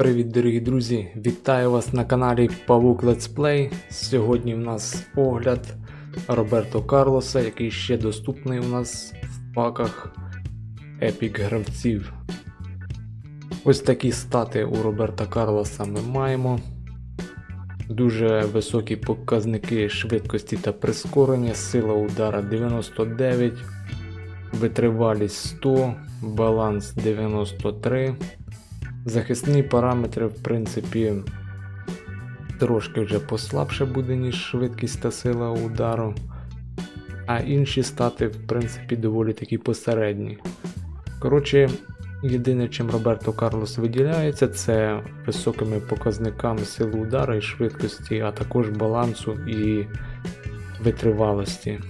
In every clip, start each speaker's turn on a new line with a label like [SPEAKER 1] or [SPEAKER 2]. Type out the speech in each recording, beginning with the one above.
[SPEAKER 1] Привіт, дорогі друзі! Вітаю вас на каналі Павук Let's Play. Сьогодні в нас огляд Роберто Карлоса, який ще доступний у нас в паках епік гравців. Ось такі стати у Роберта Карлоса ми маємо. Дуже високі показники швидкості та прискорення, сила удара 99, витривалість 100, баланс 93. Захисні параметри, в принципі, трошки вже послабше буде, ніж швидкість та сила удару. А інші стати, в принципі, доволі такі посередні. Коротше, єдине, чим Роберто Карлос виділяється, це високими показниками сили удару і швидкості, а також балансу і витривалості.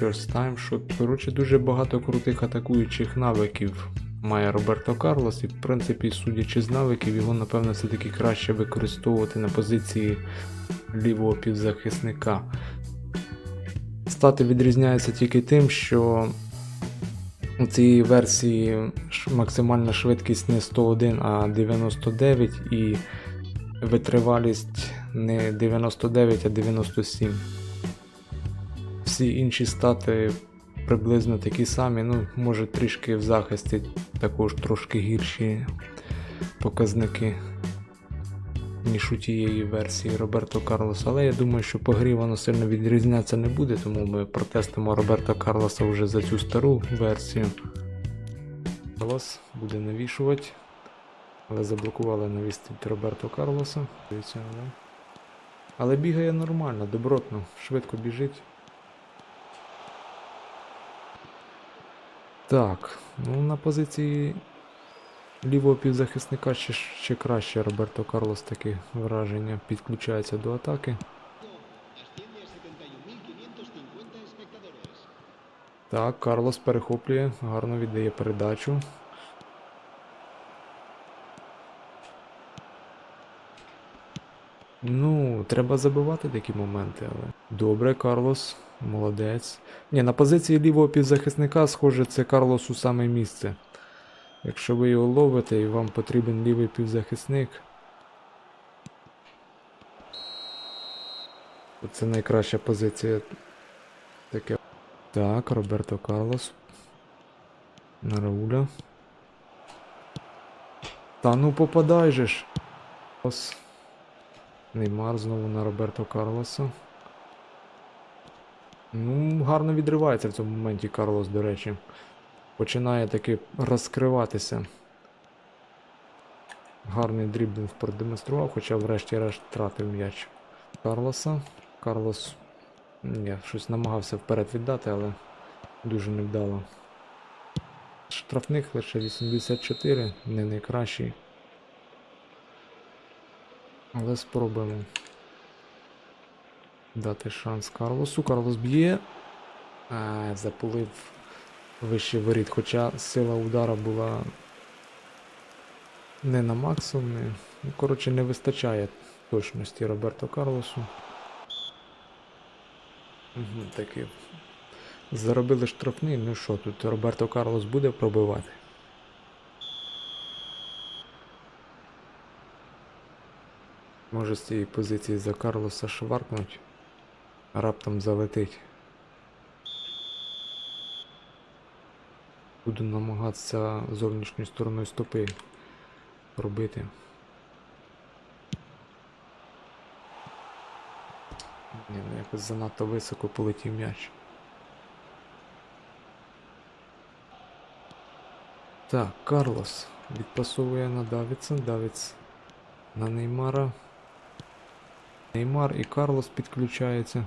[SPEAKER 1] First time shot. Коротше, дуже багато крутих атакуючих навиків має Роберто Карлос, і в принципі, судячи з навиків, його напевно все-таки краще використовувати на позиції лівого півзахисника. Стати відрізняються тільки тим, що у цій версії максимальна швидкість не 101, а 99 і витривалість не 99, а 97. Всі інші стати приблизно такі самі, ну, може трішки в захисті також трошки гірші показники, ніж у тієї версії Роберто Карлоса. Але я думаю, що по грі воно сильно відрізнятися не буде, тому ми протестимо Роберто Карлоса вже за цю стару версію. Карлос буде навішувати. Але заблокували навіс від Роберто Карлоса. Але бігає нормально, добротно, швидко біжить. Так, ну на позиції лівого півзахисника ще, ще краще Роберто Карлос таке враження підключається до атаки.
[SPEAKER 2] Asciende a 71.550 espectadores.
[SPEAKER 1] Так, Карлос перехоплює, гарно віддає передачу. Ну, треба забивати такі моменти, але. Добре, Карлос, молодець. Ні, на позиції лівого півзахисника, схоже, це Карлосу саме місце. Якщо ви його ловите і вам потрібен лівий півзахисник. Це найкраща позиція. Таке. Так, Роберто Карлос. На Рауля. Та ну попадай же ж. Неймар знову на Роберто Карлоса. Ну, гарно відривається в цьому моменті Карлос, до речі. Починає таки розкриватися. Гарний дріблінг продемонстрував, хоча врешті-решт втратив м'яч Карлоса. Карлос ні, щось намагався вперед віддати, але дуже невдало. Штрафних лише 84, не найкращий. Але спробуємо дати шанс Карлосу. Карлос б'є. Запулив вище воріт, хоча сила удара була не на максимумі. Ну, коротше, не вистачає точності Роберто Карлосу. Угу, таки. Заробили штрафний, ну що тут Роберто Карлос буде пробивати? Може з цієї позиції за Карлоса шваркнуть, раптом залетить. Буду намагатися зовнішньою стороною стопи пробити. Ні, ну якось занадто високо полетів м'яч. Так, Карлос відпасовує на Давідса. Давідс на Неймара. Неймар і Карлос підключаються.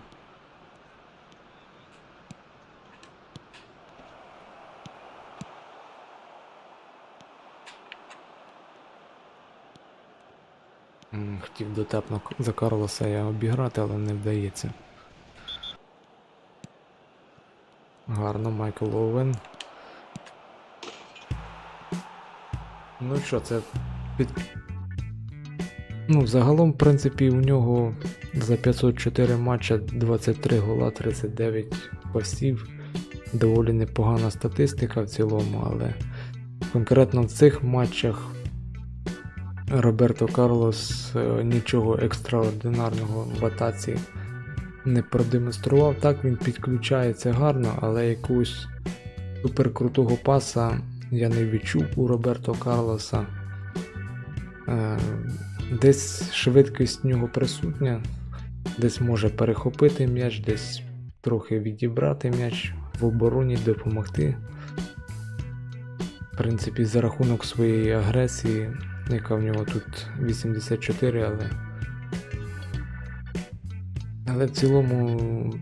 [SPEAKER 1] Хотів дотепно за Карлоса я обіграти, але не вдається. Гарно, Майкл Оуен. Ну що, це під. Ну, загалом, в принципі, у нього за 504 матча 23 гола, 39 пасів. Доволі непогана статистика в цілому, але конкретно в цих матчах Роберто Карлос е, нічого екстраординарного в атаці не продемонстрував. Так він підключається гарно, але якогось суперкрутого паса я не відчув у Роберто Карлоса. Десь швидкість в нього присутня, десь може перехопити м'яч, десь трохи відібрати м'яч в обороні, допомогти. В принципі, за рахунок своєї агресії, яка в нього тут 84, але. Але в цілому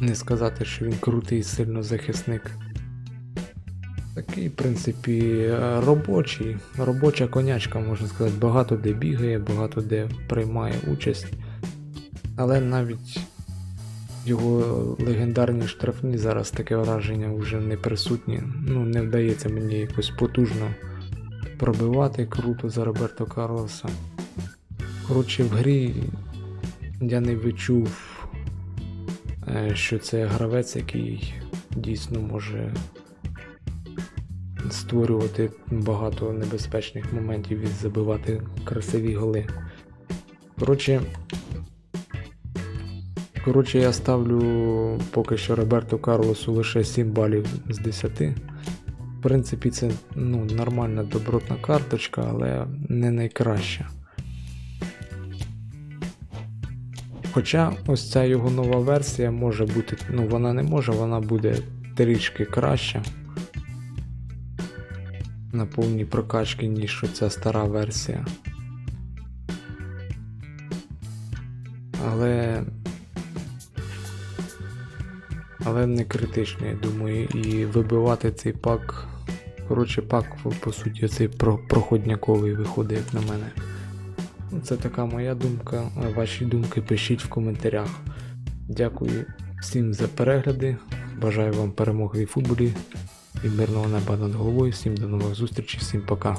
[SPEAKER 1] не сказати, що він крутий сильно захисник. Такий, в принципі, робочий, робоча конячка, можна сказати, багато де бігає, багато де приймає участь. Але навіть його легендарні штрафні зараз таке враження вже не присутні. Ну, не вдається мені якось потужно пробивати круто за Роберто Карлоса. Коротше, в грі я не відчув, е, що це гравець, який дійсно може створювати багато небезпечних моментів і забивати красиві голи. Коротше, коротше, я ставлю поки що Роберту Карлосу лише 7 балів з 10. В принципі, це ну, нормальна добротна карточка, але не найкраща. Хоча ось ця його нова версія може бути, ну вона не може, вона буде трішки краща на повній прокачці, ніж ця стара версія. Але. Але не критично, я думаю, і вибивати цей пак. Коротше, пак, по суті, цей проходняковий виходить, як на мене. Це така моя думка. Ваші думки пишіть в коментарях. Дякую всім за перегляди. Бажаю вам перемоги в футболі і мирного неба над головою. Всім до нових зустрічей, всім пока.